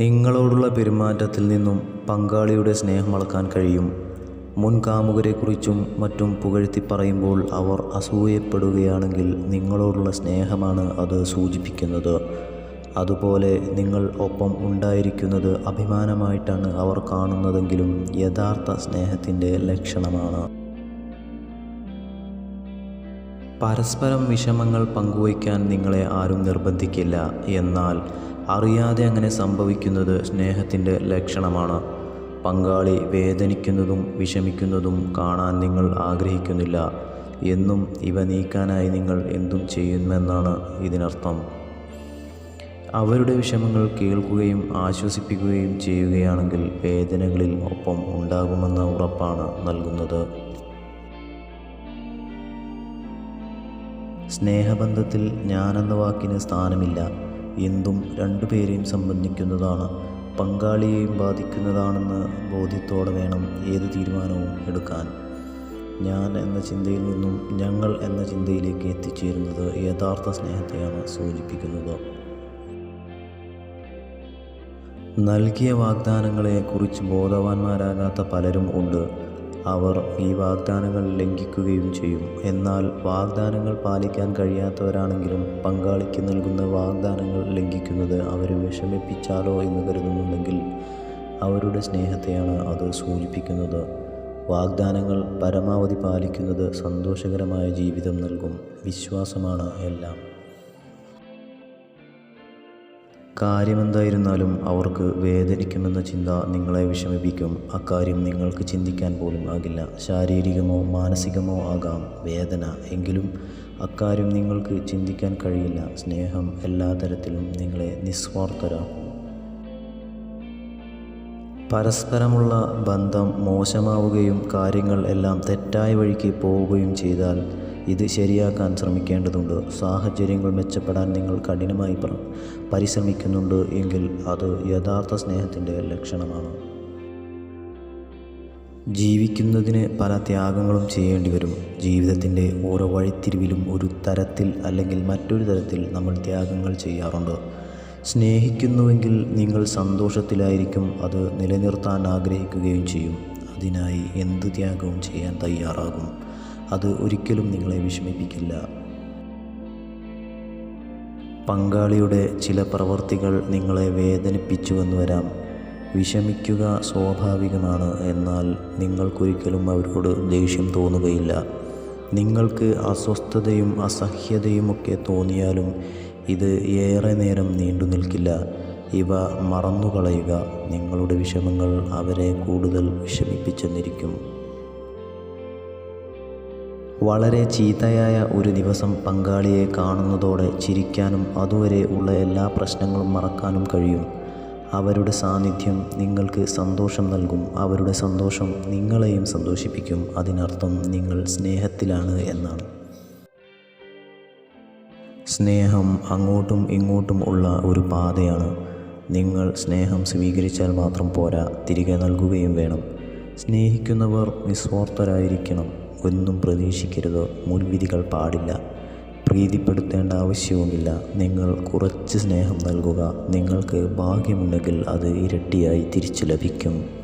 നിങ്ങളോടുള്ള പെരുമാറ്റത്തിൽ നിന്നും പങ്കാളിയുടെ സ്നേഹം അളക്കാൻ കഴിയും. മുൻ കാമുകരെക്കുറിച്ചും മറ്റും പുകഴ്ത്തി പറയുമ്പോൾ അവർ അസൂയപ്പെടുകയാണെങ്കിൽ നിങ്ങളോടുള്ള സ്നേഹമാണ് അത് സൂചിപ്പിക്കുന്നത്. അതുപോലെ നിങ്ങൾ ഒപ്പം ഉണ്ടായിരിക്കുന്നത് അഭിമാനമായിട്ടാണ് അവർ കാണുന്നതെങ്കിലും യഥാർത്ഥ സ്നേഹത്തിന്റെ ലക്ഷണമാണ്. പരസ്പരം വിഷമങ്ങൾ പങ്കുവയ്ക്കാൻ നിങ്ങളെ ആരും നിർബന്ധിക്കില്ല. എന്നാൽ അറിയാതെ അങ്ങനെ സംഭവിക്കുന്നത് സ്നേഹത്തിന്റെ ലക്ഷണമാണ്. പങ്കാളി വേദനിക്കുന്നതും വിഷമിക്കുന്നതും കാണാൻ നിങ്ങൾ ആഗ്രഹിക്കുന്നില്ല. എന്നും ഇവ നീക്കാനായി നിങ്ങൾ എന്തും ചെയ്യുമെന്നാണ് ഇതിനർത്ഥം. അവരുടെ വിഷമങ്ങൾ കേൾക്കുകയും ആശ്വസിപ്പിക്കുകയും ചെയ്യുകയാണെങ്കിൽ വേദനകളിൽ ഒപ്പം ഉണ്ടാകുമെന്ന ഉറപ്പാണ് നൽകുന്നത്. സ്നേഹബന്ധത്തിൽ ഞാനെന്ന വാക്കിന് സ്ഥാനമില്ല. എന്തും രണ്ടുപേരെയും സംബന്ധിക്കുന്നതാണ് പങ്കാളിയെയും ബാധിക്കുന്നതാണെന്ന് ബോധ്യത്തോടെ വേണം ഏത് തീരുമാനവും എടുക്കാൻ. ഞാൻ എന്ന ചിന്തയിൽ നിന്നും ഞങ്ങൾ എന്ന ചിന്തയിലേക്ക് എത്തിച്ചേരുന്നത് യഥാർത്ഥ സ്നേഹത്തെയാണ് സൂചിപ്പിക്കുന്നത്. നൽകിയ വാഗ്ദാനങ്ങളെക്കുറിച്ച് ബോധവാന്മാരാകാത്ത പലരും ഉണ്ട്. അവർ ഈ വാഗ്ദാനങ്ങൾ ലംഘിക്കുകയും ചെയ്യും. എന്നാൽ വാഗ്ദാനങ്ങൾ പാലിക്കാൻ കഴിയാത്തവരാണെങ്കിലും പങ്കാളിക്ക് നൽകുന്ന വാഗ്ദാനങ്ങൾ ലംഘിക്കുന്നത് അവരെ വിഷമിപ്പിച്ചാലോ എന്ന് കരുതുന്നുണ്ടെങ്കിൽ അവരുടെ സ്നേഹത്തെയാണ് അത് സൂചിപ്പിക്കുന്നത്. വാഗ്ദാനങ്ങൾ പരമാവധി പാലിക്കുന്നത് സന്തോഷകരമായ ജീവിതം നൽകും. വിശ്വാസമാണ് എല്ലാം. കാര്യമെന്തായിരുന്നാലും അവർക്ക് വേദനിക്കുമെന്ന ചിന്ത നിങ്ങളെ വിഷമിപ്പിക്കും. അക്കാര്യം നിങ്ങൾക്ക് ചിന്തിക്കാൻ പോലും ആകില്ല. ശാരീരികമോ മാനസികമോ ആകാം വേദന. എങ്കിലും അക്കാര്യം നിങ്ങൾക്ക് ചിന്തിക്കാൻ കഴിയില്ല. സ്നേഹം എല്ലാ തരത്തിലും നിങ്ങളെ നിസ്വാർത്ഥരാക്കും. പരസ്പരമുള്ള ബന്ധം മോശമാവുകയും കാര്യങ്ങൾ എല്ലാം തെറ്റായ വഴിക്ക് പോവുകയും ചെയ്താൽ ഇത് ശരിയാക്കാൻ ശ്രമിക്കേണ്ടതുണ്ട്. സാഹചര്യങ്ങൾ മെച്ചപ്പെടാൻ നിങ്ങൾ കഠിനമായി പരിശ്രമിക്കുന്നുണ്ട് എങ്കിൽ അത് യഥാർത്ഥ സ്നേഹത്തിന്റെ ലക്ഷണമാണ്. ജീവിക്കുന്നതിന് പല ത്യാഗങ്ങളും ചെയ്യേണ്ടി വരും. ജീവിതത്തിന്റെ ഓരോ വഴിത്തിരിവിലും ഒരു തരത്തിൽ അല്ലെങ്കിൽ മറ്റൊരു തരത്തിൽ നമ്മൾ ത്യാഗങ്ങൾ ചെയ്യാറുണ്ട്. സ്നേഹിക്കുന്നുവെങ്കിൽ നിങ്ങൾ സന്തോഷത്തിലായിരിക്കും അത് നിലനിർത്താൻ ആഗ്രഹിക്കുകയും ചെയ്യും. അതിനായി എന്ത് ത്യാഗവും ചെയ്യാൻ തയ്യാറാകും. അത് ഒരിക്കലും നിങ്ങളെ വിഷമിപ്പിക്കില്ല. പങ്കാളിയുടെ ചില പ്രവർത്തികൾ നിങ്ങളെ വേദനിപ്പിച്ചുവെന്ന് വരാം. വിഷമിക്കുക സ്വാഭാവികമാണ് എന്നാൽ നിങ്ങൾക്കൊരിക്കലും അവരോട് ദേഷ്യം തോന്നുകയില്ല. നിങ്ങൾക്ക് അസ്വസ്ഥതയും അസഹ്യതയുമൊക്കെ തോന്നിയാലും ഇത് ഏറെ നേരം നീണ്ടു നിൽക്കില്ല. ഇവ മറന്നുകളയുക നിങ്ങളുടെ വിഷമങ്ങൾ അവരെ കൂടുതൽ വിഷമിപ്പിച്ചെന്നിരിക്കും. വളരെ ചീത്തയായ ഒരു ദിവസം പങ്കാളിയെ കാണുന്നതോടെ ചിരിക്കാനും അതുവരെ ഉള്ള എല്ലാ പ്രശ്നങ്ങളും മറക്കാനും കഴിയും. അവരുടെ സാന്നിധ്യം നിങ്ങൾക്ക് സന്തോഷം നൽകും. അവരുടെ സന്തോഷം നിങ്ങളെയും സന്തോഷിപ്പിക്കും. അതിനർത്ഥം നിങ്ങൾ സ്നേഹത്തിലാണ് എന്നാണ്. സ്നേഹം അങ്ങോട്ടും ഇങ്ങോട്ടും ഉള്ള ഒരു പാതയാണ്. നിങ്ങൾ സ്നേഹം സ്വീകരിച്ചാൽ മാത്രം പോരാ. തിരികെ നൽകുകയും വേണം. സ്നേഹിക്കുന്നവർ നിസ്വാർത്ഥരായിരിക്കണം. ഒന്നും പ്രതീക്ഷിക്കരുത്. മുൻവിധികൾ പാടില്ല. പ്രീതിപ്പെടുത്തേണ്ട ആവശ്യവുമില്ല. നിങ്ങൾ കുറച്ച് സ്നേഹം നൽകുക. നിങ്ങൾക്ക് ഭാഗ്യമുണ്ടെങ്കിൽ അത് ഇരട്ടിയായി തിരിച്ചു ലഭിക്കും.